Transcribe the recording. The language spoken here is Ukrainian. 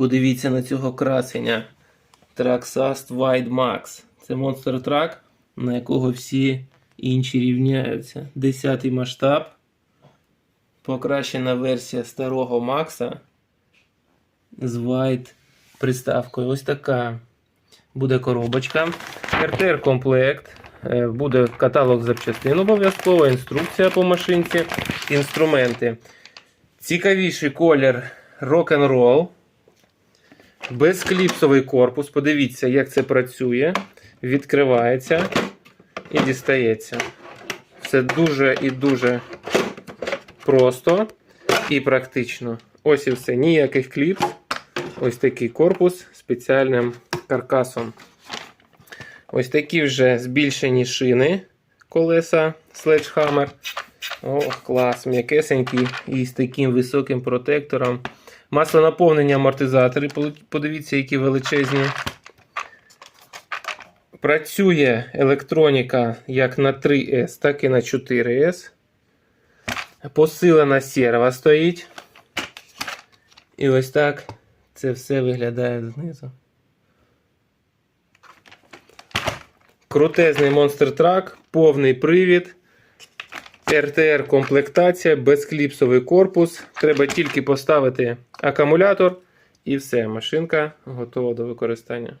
Подивіться на цього красення. Traxxast Wide Max. Це Monster Truck, на якого всі інші рівняються. Десятий масштаб. Покращена версія старого Макса з Wide приставкою. Ось така буде коробочка. РТР комплект. Е, Буде каталог запчастин обов'язково, інструкція по машинці, інструменти. Цікавіший колір рок-н-рол. Безкліпсовий корпус. Подивіться, як це працює. Відкривається і дістається. Все дуже і дуже просто і практично. Ось і все. Ніяких кліпс. Ось такий корпус спеціальним каркасом. Ось такі вже збільшені шини колеса Sledgehammer. О, клас, м'якесенький і з таким високим протектором. Масло наповнення амортизатори. Подивіться, які величезні. Працює електроніка як на 3С, так і на 4С. Посилена серва стоїть. І ось так це все виглядає знизу. Крутезний Monster Truck, повний привід. РТР комплектація, безкліпсовий корпус. Треба тільки поставити акумулятор і все, машинка готова до використання.